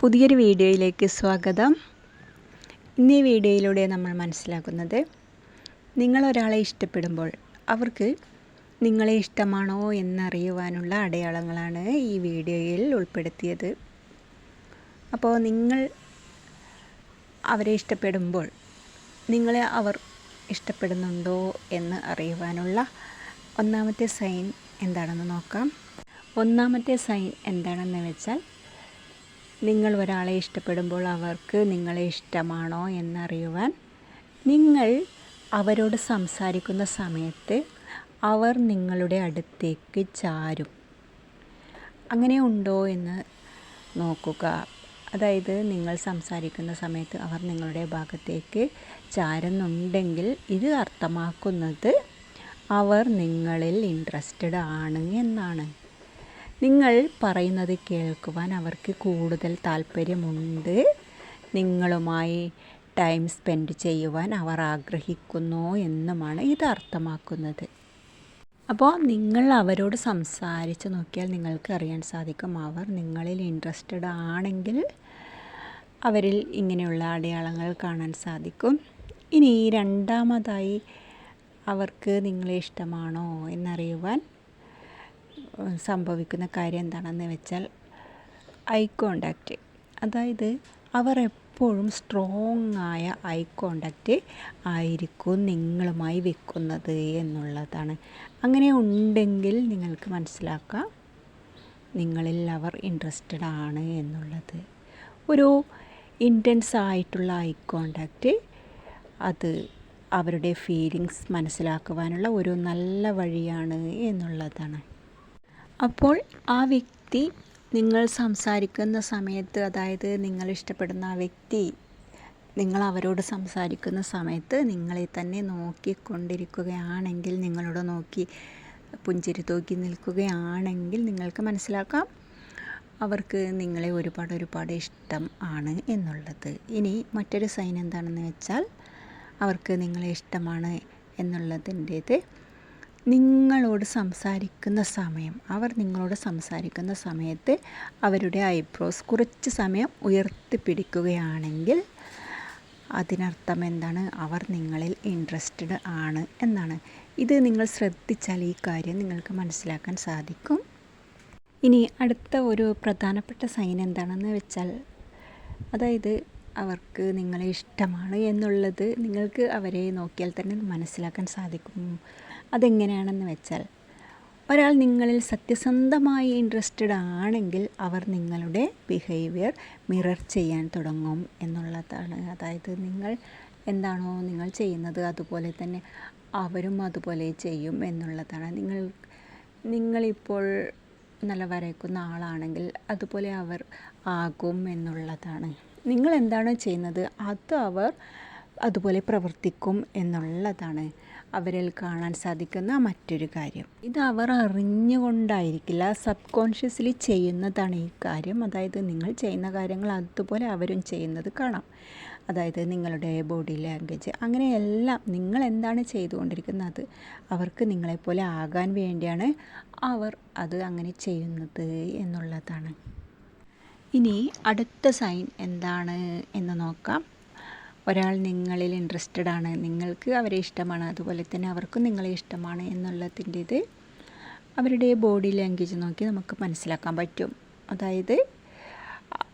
പുതിയൊരു വീഡിയോയിലേക്ക് സ്വാഗതം. ഇന്ന് ഈ വീഡിയോയിലൂടെ നമ്മൾ മനസ്സിലാക്കുന്നത് നിങ്ങൾ ഒരാളെ ഇഷ്ടപ്പെടുമ്പോൾ അവർക്ക് നിങ്ങളെ ഇഷ്ടമാണോ എന്നറിയുവാനുള്ള അടയാളങ്ങളാണ് ഈ വീഡിയോയിൽ ഉൾപ്പെടുത്തിയത്. അപ്പോൾ നിങ്ങൾ അവരെ ഇഷ്ടപ്പെടുമ്പോൾ നിങ്ങളെ അവർ ഇഷ്ടപ്പെടുന്നുണ്ടോ എന്ന് അറിയുവാനുള്ള ഒന്നാമത്തെ സൈൻ എന്താണെന്ന് നോക്കാം. ഒന്നാമത്തെ സൈൻ എന്താണെന്ന് വെച്ചാൽ നിങ്ങൾ ഒരാളെ ഇഷ്ടപ്പെടുമ്പോൾ അവർക്ക് നിങ്ങളെ ഇഷ്ടമാണോ എന്നറിയുവാൻ നിങ്ങൾ അവരോട് സംസാരിക്കുന്ന സമയത്ത് അവർ നിങ്ങളുടെ അടുത്തേക്ക് ചാരും. അങ്ങനെ ഉണ്ടോ എന്ന് നോക്കുക. അതായത് നിങ്ങൾ സംസാരിക്കുന്ന സമയത്ത് അവർ നിങ്ങളുടെ ഭാഗത്തേക്ക് ചാരുന്നുണ്ടെങ്കിൽ ഇത് അർത്ഥമാക്കുന്നത് അവർ നിങ്ങളിൽ ഇൻട്രസ്റ്റഡ് ആണ് എന്നാണ്. നിങ്ങൾ പറയുന്നത് കേൾക്കുവാൻ അവർക്ക് കൂടുതൽ താല്പര്യമുണ്ട്. നിങ്ങളുമായി ടൈം സ്പെൻഡ് ചെയ്യുവാൻ അവർ ആഗ്രഹിക്കുന്നു എന്നുമാണ് ഇത് അർത്ഥമാക്കുന്നത്. അപ്പോൾ നിങ്ങൾ അവരോട് സംസാരിച്ച് നോക്കിയാൽ നിങ്ങൾക്ക് അറിയാൻ സാധിക്കും അവർ നിങ്ങളിൽ ഇൻട്രസ്റ്റഡ് ആണെങ്കിൽ അവരിൽ ഇങ്ങനെയുള്ള അടയാളങ്ങൾ കാണാൻ സാധിക്കും. ഇനി രണ്ടാമതായി അവർക്ക് നിങ്ങളെ ഇഷ്ടമാണോ എന്നറിയുവാൻ സംഭവിക്കുന്ന കാര്യം എന്താണെന്ന് വെച്ചാൽ ഐ കോണ്ടാക്റ്റ്. അതായത് അവർ എപ്പോഴും സ്ട്രോങ് ആയ ഐ കോണ്ടാക്റ്റ് ആയിരിക്കും നിങ്ങളുമായി വെക്കുന്നത് എന്നുള്ളതാണ്. അങ്ങനെ ഉണ്ടെങ്കിൽ നിങ്ങൾക്ക് മനസ്സിലാക്കാം നിങ്ങളിൽ അവർ ഇൻട്രസ്റ്റഡ് ആണ് എന്നുള്ളത്. ഒരു ഇന്റൻസ് ആയിട്ടുള്ള ഐ കോണ്ടാക്റ്റ് അത് അവരുടെ ഫീലിങ്സ് മനസ്സിലാക്കുവാനുള്ള ഒരു നല്ല വഴിയാണ് എന്നുള്ളതാണ്. അപ്പോൾ ആ വ്യക്തി നിങ്ങൾ സംസാരിക്കുന്ന സമയത്ത് അതായത് നിങ്ങൾ ഇഷ്ടപ്പെടുന്ന ആ വ്യക്തി നിങ്ങൾ അവരോട് സംസാരിക്കുന്ന സമയത്ത് നിങ്ങളെ തന്നെ നോക്കിക്കൊണ്ടിരിക്കുകയാണെങ്കിൽ നിങ്ങളോട് നോക്കി പുഞ്ചിരി തൂക്കി നിൽക്കുകയാണെങ്കിൽ നിങ്ങൾക്ക് മനസ്സിലാക്കാം അവർക്ക് നിങ്ങളെ ഒരുപാട് ഒരുപാട് ഇഷ്ടം ആണ് എന്നുള്ളത്. ഇനി മറ്റൊരു സൈൻ എന്താണെന്ന് വെച്ചാൽ അവർക്ക് നിങ്ങളെ ഇഷ്ടമാണ് എന്നുള്ളതിന്റേത് നിങ്ങളോട് സംസാരിക്കുന്ന സമയം അവർ നിങ്ങളോട് സംസാരിക്കുന്ന സമയത്ത് അവരുടെ ഐബ്രോസ് കുറച്ച് സമയം ഉയർത്തിപ്പിടിക്കുകയാണെങ്കിൽ അതിനർത്ഥം എന്താണ്? അവർ നിങ്ങളിൽ ഇൻട്രസ്റ്റഡ് ആണ് എന്നാണ്. ഇത് നിങ്ങൾ ശ്രദ്ധിച്ചാൽ ഈ കാര്യം നിങ്ങൾക്ക് മനസ്സിലാക്കാൻ സാധിക്കും. ഇനി അടുത്ത ഒരു പ്രധാനപ്പെട്ട സൈൻ എന്താണെന്ന് വെച്ചാൽ അതായത് അവർക്ക് നിങ്ങളെ ഇഷ്ടമാണ് എന്നുള്ളത് നിങ്ങൾക്ക് അവരെ നോക്കിയാൽ തന്നെ മനസ്സിലാക്കാൻ സാധിക്കും. അതെങ്ങനെയാണെന്ന് വെച്ചാൽ ഒരാൾ നിങ്ങളിൽ സത്യസന്ധമായി ഇൻട്രസ്റ്റഡ് ആണെങ്കിൽ അവർ നിങ്ങളുടെ ബിഹേവിയർ മിറർ ചെയ്യാൻ തുടങ്ങും എന്നുള്ളതാണ്. അതായത് നിങ്ങൾ എന്താണോ നിങ്ങൾ ചെയ്യുന്നത് അതുപോലെ തന്നെ അവരും അതുപോലെ ചെയ്യും എന്നുള്ളതാണ്. നിങ്ങൾ നിങ്ങളിപ്പോൾ നല്ല വരയ്ക്കുന്ന ആളാണെങ്കിൽ അതുപോലെ അവർ ആകും എന്നുള്ളതാണ്. നിങ്ങൾ എന്താണോ ചെയ്യുന്നത് അത് അവർ അതുപോലെ പ്രവർത്തിക്കും എന്നുള്ളതാണ് അവരിൽ കാണാൻ സാധിക്കുന്ന മറ്റൊരു കാര്യം. ഇത് അവർ അറിഞ്ഞുകൊണ്ടായിരിക്കില്ല സബ് കോൺഷ്യസ്ലി ചെയ്യുന്നതാണ് ഈ കാര്യം. അതായത് നിങ്ങൾ ചെയ്യുന്ന കാര്യങ്ങൾ അതുപോലെ അവരും ചെയ്യുന്നത് കാണാം. അതായത് നിങ്ങളുടെ ബോഡി ലാംഗ്വേജ് അങ്ങനെയെല്ലാം നിങ്ങൾ എന്താണ് ചെയ്തുകൊണ്ടിരിക്കുന്നത് അവർക്ക് നിങ്ങളെപ്പോലെ ആകാൻ വേണ്ടിയാണ് അവർ അത് അങ്ങനെ ചെയ്യുന്നത് എന്നുള്ളതാണ്. ഇനി അടുത്ത സൈൻ എന്താണ് എന്ന് നോക്കാം. ഒരാൾ നിങ്ങളിൽ ഇൻട്രസ്റ്റഡ് ആണ്. നിങ്ങൾക്ക് അവരെ ഇഷ്ടമാണ്. അതുപോലെ തന്നെ അവർക്കും നിങ്ങളെ ഇഷ്ടമാണ് എന്നുള്ളതിന്റേത് അവരുടെ ബോഡി ലാംഗ്വേജ് നോക്കി നമുക്ക് മനസ്സിലാക്കാൻ പറ്റും. അതായത്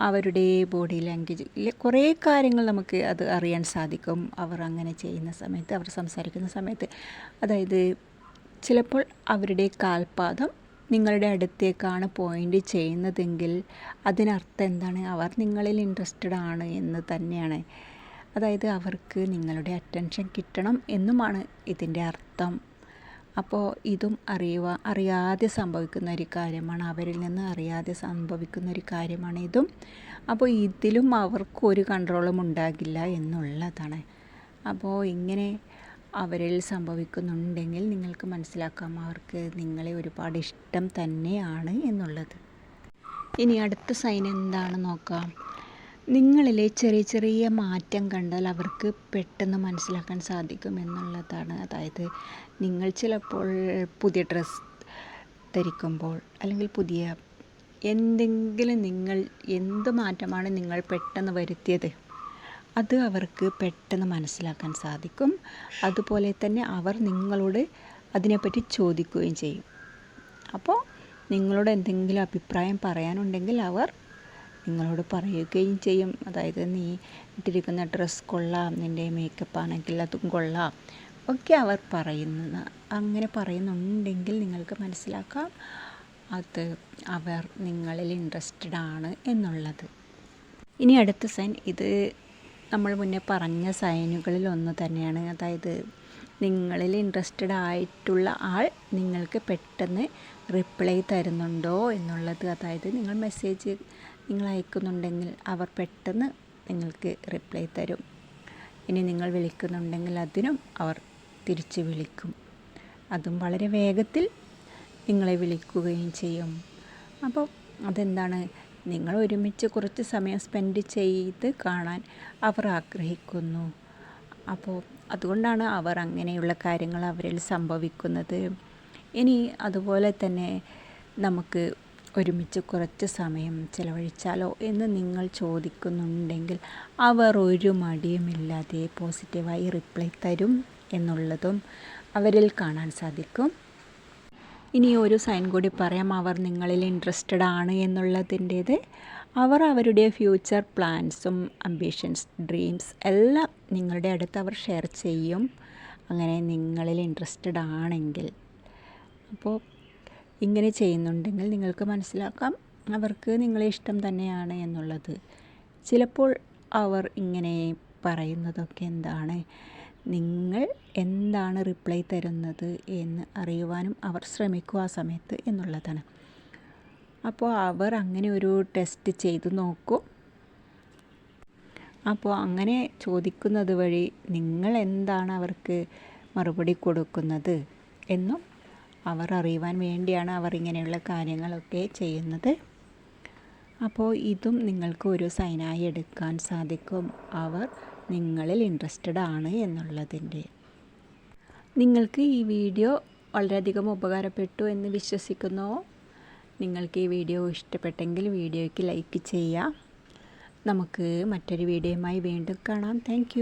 അവരുടെ ബോഡി ലാംഗ്വേജ് കുറേ കാര്യങ്ങൾ നമുക്ക് അത് അറിയാൻ സാധിക്കും. അവർ അങ്ങനെ ചെയ്യുന്ന സമയത്ത് അവർ സംസാരിക്കുന്ന സമയത്ത്. അതായത് ചിലപ്പോൾ അവരുടെ കാൽപാദം നിങ്ങളുടെ അടുത്തേക്കാണ് പോയിന്റ് ചെയ്യുന്നതെങ്കിൽ അതിനർത്ഥം എന്താണ്? അവർ നിങ്ങളിൽ ഇൻട്രസ്റ്റഡ് ആണ് എന്ന് തന്നെയാണ്. അതായത് അവർക്ക് നിങ്ങളുടെ അറ്റൻഷൻ കിട്ടണം എന്നുമാണ് ഇതിന്റെ അർത്ഥം. അപ്പോൾ ഇതും അറിയുക അറിയാതെ സംഭവിക്കുന്ന ഒരു കാര്യമാണ് അവരിൽ നിന്ന് അറിയാതെ സംഭവിക്കുന്ന ഒരു കാര്യമാണ് ഇതും. അപ്പോൾ ഇതിലും അവർക്ക് ഒരു കൺട്രോളും ഉണ്ടാകില്ല എന്നുള്ളതാണ്. അപ്പോൾ ഇങ്ങനെ അവരിൽ സംഭവിക്കുന്നുണ്ടെങ്കിൽ നിങ്ങൾക്ക് മനസ്സിലാക്കാം അവർക്ക് നിങ്ങളെ ഒരുപാട് ഇഷ്ടം തന്നെയാണ് എന്നുള്ളത്. ഇനി അടുത്ത സൈൻ എന്താണ് നോക്കാം. നിങ്ങളിലെ ചെറിയ ചെറിയ മാറ്റം കണ്ടാൽ അവർക്ക് പെട്ടെന്ന് മനസ്സിലാക്കാൻ സാധിക്കും എന്നുള്ളതാണ്. അതായത് നിങ്ങൾ ചിലപ്പോൾ പുതിയ ഡ്രസ്സ് ധരിക്കുമ്പോൾ അല്ലെങ്കിൽ പുതിയ എന്തെങ്കിലും നിങ്ങൾ എന്ത് മാറ്റമാണ് നിങ്ങൾ പെട്ടെന്ന് വരുത്തിയത് അത് അവർക്ക് പെട്ടെന്ന് മനസ്സിലാക്കാൻ സാധിക്കും. അതുപോലെ തന്നെ അവർ നിങ്ങളോട് അതിനെപ്പറ്റി ചോദിക്കുകയും ചെയ്യും. അപ്പോൾ നിങ്ങളോട് എന്തെങ്കിലും അഭിപ്രായം പറയാനുണ്ടെങ്കിൽ അവർ നിങ്ങളോട് പറയുകയും ചെയ്യും. അതായത് നീ ഇട്ടിരിക്കുന്ന ഡ്രസ്സ് കൊള്ളാം നിന്റെ മേക്കപ്പ് ആണെങ്കിൽ അതും കൊള്ളാം. ഒക്കെ അവർ പറയുന്നത്. അങ്ങനെ പറയുന്നുണ്ടെങ്കിൽ നിങ്ങൾക്ക് മനസ്സിലാക്കാം അത് അവർ നിങ്ങളിൽ ഇൻട്രസ്റ്റഡ് ആണ് എന്നുള്ളത്. ഇനി അടുത്ത സൈൻ ഇത് നമ്മൾ മുന്നേ പറഞ്ഞ സൈനുകളിൽ ഒന്ന് തന്നെയാണ്. അതായത് നിങ്ങളിൽ ഇൻട്രസ്റ്റഡ് ആയിട്ടുള്ള ആൾ നിങ്ങൾക്ക് പെട്ടെന്ന് റിപ്ലൈ തരുന്നുണ്ടോ എന്നുള്ളത്. അതായത് നിങ്ങൾ മെസ്സേജ് നിങ്ങൾ അയക്കുന്നുണ്ടെങ്കിൽ അവർ പെട്ടെന്ന് നിങ്ങൾക്ക് റിപ്ലൈ തരും. ഇനി നിങ്ങൾ വിളിക്കുന്നുണ്ടെങ്കിൽ അതിനും അവർ തിരിച്ച് വിളിക്കും. അതും വളരെ വേഗത്തിൽ നിങ്ങളെ വിളിക്കുകയും ചെയ്യും. അപ്പോൾ അതെന്താണ്? നിങ്ങൾ ഒരുമിച്ച് കുറച്ച് സമയം സ്പെൻഡ് ചെയ്ത് കാണാൻ അവർ ആഗ്രഹിക്കുന്നു. അപ്പോൾ അതുകൊണ്ടാണ് അവർ അങ്ങനെയുള്ള കാര്യങ്ങൾ അവരിൽ സംഭവിക്കുന്നത്. ഇനി അതുപോലെ തന്നെ നമുക്ക് ഒരുമിച്ച് കുറച്ച് സമയം ചിലവഴിച്ചാലോ എന്ന് നിങ്ങൾ ചോദിക്കുന്നുണ്ടെങ്കിൽ അവർ ഒരു മടിയുമില്ലാതെ പോസിറ്റീവായി റിപ്ലൈ തരും എന്നുള്ളതും അവരിൽ കാണാൻ സാധിക്കും. ഇനി ഒരു സൈൻ കൂടി പറയാം. അവർ നിങ്ങളിൽ ഇൻട്രസ്റ്റഡ് ആണ് എന്നുള്ളതിന്റേത് അവർ അവരുടെ ഫ്യൂച്ചർ പ്ലാൻസും അംബിഷൻസ് ഡ്രീംസ് എല്ലാം നിങ്ങളുടെ അടുത്ത് അവർ ഷെയർ ചെയ്യും. അങ്ങനെ നിങ്ങളിൽ ഇൻട്രസ്റ്റഡ് ആണെങ്കിൽ. അപ്പോൾ ഇങ്ങനെ ചെയ്യുന്നുണ്ടെങ്കിൽ നിങ്ങൾക്ക് മനസ്സിലാക്കാം അവർക്ക് നിങ്ങളെ ഇഷ്ടം തന്നെയാണ് എന്നുള്ളത്. ചിലപ്പോൾ അവർ ഇങ്ങനെ പറയുന്നതൊക്കെ എന്താണ്? നിങ്ങൾ എന്താണ് റിപ്ലൈ തരുന്നത് എന്ന് അറിയുവാനും അവർ ശ്രമിക്കും ആ സമയത്ത് എന്നുള്ളതാണ്. അപ്പോൾ അവർ അങ്ങനെ ഒരു ടെസ്റ്റ് ചെയ്തു നോക്കും. അപ്പോൾ അങ്ങനെ ചോദിക്കുന്നത് വഴി നിങ്ങൾ എന്താണ് അവർക്ക് മറുപടി കൊടുക്കുന്നത്? എന്നും അവർ അറിയുവാൻ വേണ്ടിയാണ് അവർ ഇങ്ങനെയുള്ള കാര്യങ്ങളൊക്കെ ചെയ്യുന്നത്. അപ്പോൾ ഇതും നിങ്ങൾക്ക് ഒരു സൈനായി എടുക്കാൻ സാധിക്കും. അവർ നിങ്ങളിൽ ഇൻട്രസ്റ്റഡ് ആണ് എന്നുള്ളതിന്റെ. നിങ്ങൾക്ക് ഈ വീഡിയോ വളരെയധികം ഉപകാരപ്പെട്ടു എന്ന് വിശ്വസിക്കുന്നു. നിങ്ങൾക്ക് ഈ വീഡിയോ ഇഷ്ടപ്പെട്ടെങ്കിൽ വീഡിയോയ്ക്ക് ലൈക്ക് ചെയ്യാം നമുക്ക് മറ്റൊരു വീഡിയോയുമായി വീണ്ടും കാണാം. താങ്ക്